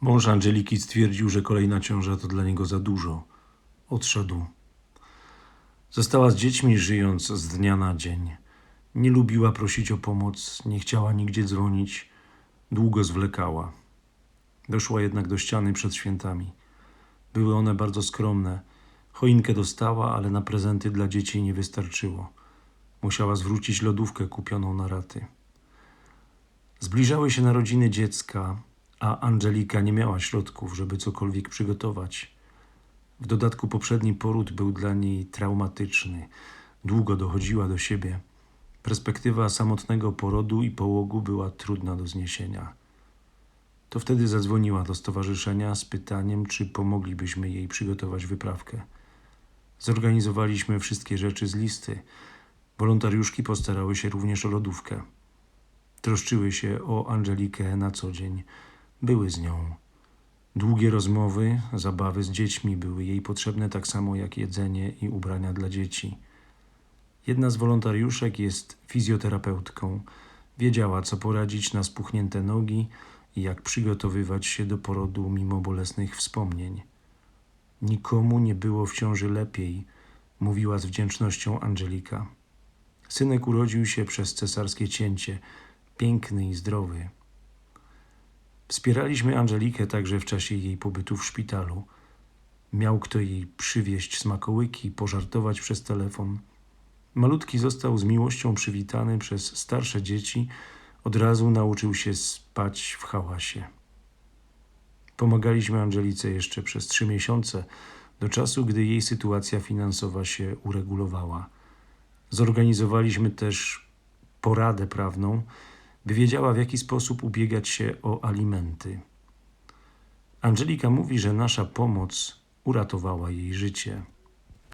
Mąż Angeliki stwierdził, że kolejna ciąża to dla niego za dużo. Odszedł. Została z dziećmi, żyjąc z dnia na dzień. Nie lubiła prosić o pomoc, nie chciała nigdzie dzwonić, długo zwlekała. Doszła jednak do ściany przed świętami. Były one bardzo skromne. Choinkę dostała, ale na prezenty dla dzieci nie wystarczyło. Musiała zwrócić lodówkę kupioną na raty. Zbliżały się narodziny dziecka, a Angelika nie miała środków, żeby cokolwiek przygotować. W dodatku poprzedni poród był dla niej traumatyczny. Długo dochodziła do siebie. Perspektywa samotnego porodu i połogu była trudna do zniesienia. To wtedy zadzwoniła do stowarzyszenia z pytaniem, czy pomoglibyśmy jej przygotować wyprawkę. Zorganizowaliśmy wszystkie rzeczy z listy. Wolontariuszki postarały się również o lodówkę. Troszczyły się o Angelikę na co dzień. Były z nią. Długie rozmowy, zabawy z dziećmi były jej potrzebne tak samo jak jedzenie i ubrania dla dzieci. Jedna z wolontariuszek jest fizjoterapeutką. Wiedziała, co poradzić na spuchnięte nogi i jak przygotowywać się do porodu mimo bolesnych wspomnień. Nikomu nie było w ciąży lepiej, mówiła z wdzięcznością Angelika. Synek urodził się przez cesarskie cięcie, piękny i zdrowy. Wspieraliśmy Angelikę także w czasie jej pobytu w szpitalu. Miał kto jej przywieźć smakołyki, pożartować przez telefon. Malutki został z miłością przywitany przez starsze dzieci, od razu nauczył się spać w hałasie. Pomagaliśmy Angelice jeszcze przez trzy miesiące, do czasu, gdy jej sytuacja finansowa się uregulowała. Zorganizowaliśmy też poradę prawną, by wiedziała, w jaki sposób ubiegać się o alimenty. Angelika mówi, że nasza pomoc uratowała jej życie.